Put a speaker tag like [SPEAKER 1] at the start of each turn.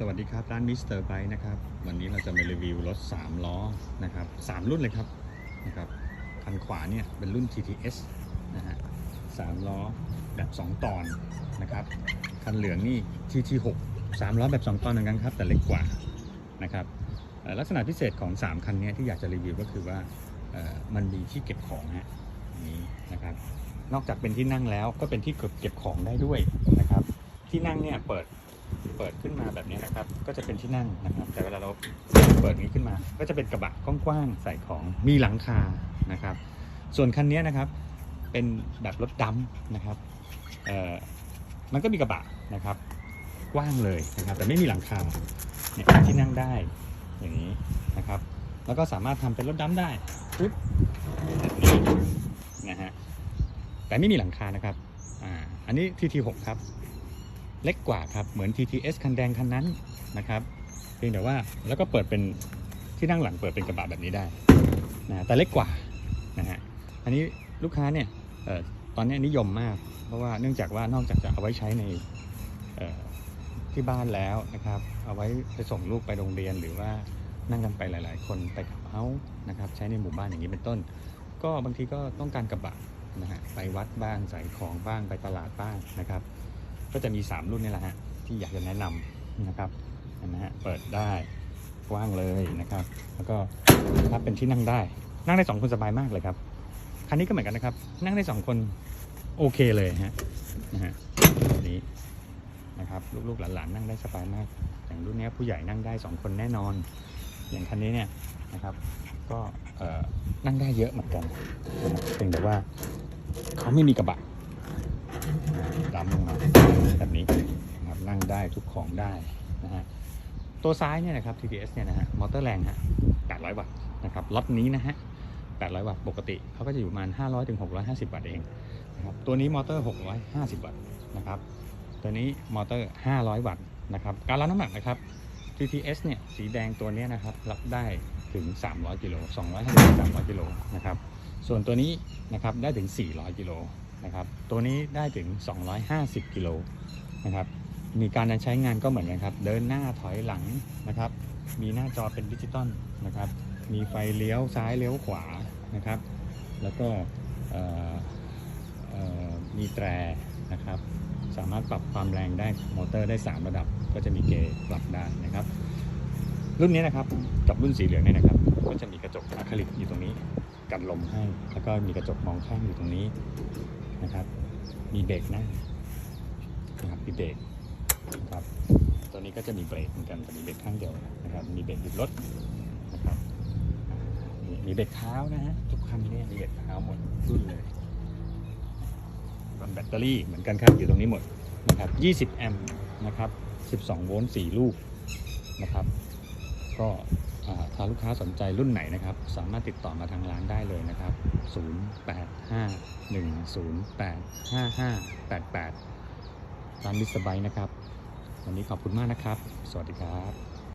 [SPEAKER 1] สวัสดีครับ ร้านมิสเตอร์ไบนะครับ วันนี้เราจะมารีวิวรถ 3 ล้อนะครับ3รุ่นเลยครับนะครับคันขวาเนี่ยเป็นรุ่น TTS นะฮะ3ล้อแบบ 2 ตอนนะครับ คันเหลืองนี่ TT6 3ล้อแบบ 2 ตอนเหมือนกันครับ แต่เล็กกว่านะครับลักษณะพิเศษของ 3 คันนี้ที่อยากจะรีวิวก็คือว่ามันมีที่เก็บของฮะนี้นะครับ นอกจากเป็นที่นั่งแล้วก็เป็นที่เก็บเก็บของได้ด้วยนะครับ ที่นั่งเนี่ยเปิด เปิดขึ้นมาแบบนี้นะครับ ก็จะเป็นที่นั่งนะครับ แต่เวลาเราเปิดนี้ขึ้นมา ก็จะเป็นกระบะกว้างๆใส่ของมีหลังคานะครับ ส่วนคันนี้นะครับเป็นแบบรถดำนะครับเอ่อมันก็มีกระบะนะครับกว้างเลยนะครับ แต่ไม่มีหลังคาเนี่ยที่นั่งได้อย่างนี้นะครับ แล้วก็สามารถทำเป็นรถดำได้ปึ๊บแบบนี้นะฮะแต่ไม่มีหลังคานะครับอ่าอันนี้ TT6 ครับ เล็กกว่าครับ เหมือน TTS คันแดงคันนั้นนะครับ เพียงแต่ว่าแล้วก็เปิดเป็นที่นั่งหลังเปิดเป็นกระบะแบบนี้ได้นะแต่เล็กกว่านะฮะอันนี้ลูกค้าเนี่ยออตอนนี้นิยมมาก เพราะว่าเนื่องจากว่านอกจากจะเอาไว้ใช้ในที่บ้านแล้วนะครับ เอาไว้ไปส่งลูกไปโรงเรียนหรือว่านั่งกันไปหลาย ๆ คนไปขับเฮานะครับ ใช้ในหมู่บ้านอย่างนี้เป็นต้น ก็บางทีก็ต้องการกระบะนะฮะไปวัดบ้างใส่ของบ้างไปตลาดบ้างนะครับ ก็จะมี 3 รุ่นนี่แหละฮะที่อยากจะแนะนำนะครับเห็นไหมฮะเปิดได้กว้างเลยนะครับ แล้วก็ถ้าเป็นที่นั่งได้ นั่งได้ 2 คนสบายมากเลยครับคันนี้ก็เหมือนกันนะครับ นั่งได้ 2 คนโอเคเลยฮะนะฮะแบบนี้นะครับลูกๆหลานๆนั่งได้สบายมาก อย่างรุ่นนี้ผู้ใหญ่นั่งได้ 2 คนแน่นอน อย่างคันนี้เนี่ยนะครับ ก็เออนั่งได้เยอะเหมือนกันเพียงแต่ว่าเขาไม่มีกระบะ ดำลงมาแบบนี้นะครับนั่งได้ทุกของได้นะฮะตัวซ้ายเนี่ยนะครับ TTS เนี่ยนะฮะมอเตอร์แรงฮะ800 วัตต์นะครับล็อตนี้นะฮะ800 วัตต์ปกติเขาก็จะอยู่ประมาณ 500ถึง650 วัตต์เองนะครับตัวนี้มอเตอร์ 650 วัตต์นะครับตัวนี้มอเตอร์ 500 วัตต์นะครับการรับน้ำหนักนะครับ TTS เนี่ยสีแดงตัวนี้นะครับรับได้ถึง 300 กิโล250 300 กิโลนะครับส่วนตัวนี้นะครับได้ถึง 400 กิโล นะครับตัวนี้ได้ถึง 250 กิโลนะครับมีการใช้งานก็เหมือนกันครับ เดินหน้าถอยหลังนะครับ มีหน้าจอเป็นดิจิตอลนะครับ มีไฟเลี้ยวซ้ายเลี้ยวขวานะครับ แล้วก็มีแตรนะครับ สามารถปรับความแรงได้มอเตอร์ได้ 3 ระดับ ก็จะมีเกจปรับได้นะครับ รุ่นนี้นะครับกับรุ่นสีเหลืองเนี่ยนะครับ ก็จะมีกระจกอะคริลิกอยู่ตรงนี้กันลมให้ แล้วก็มีกระจกมองข้างอยู่ตรงนี้ นะครับ มีเบรกนะนะครับมีเบรกนะครับ ตัวนี้ก็จะมีเบรกเหมือนกันแต่มีเบรกข้างเดียวนะครับ มีเบรกหยุดรถนะครับมีเบรกเท้านะฮะทุกคันเนี่ยมีเบรกเท้าหมดรุ่นเลยก็แบตเตอรี่เหมือนกันครับอยู่ตรงนี้หมดนะครับ 20 แอมป์นะครับ 12 โวลต์ 4 ลูกนะครับ ก็ ถ้าลูกค้าสนใจรุ่นไหนนะครับ สามารถติดต่อมาทางร้านได้เลยนะครับ 0851085588ร้านมิสไบายนะครับ วันนี้ขอบคุณมากนะครับ สวัสดีครับ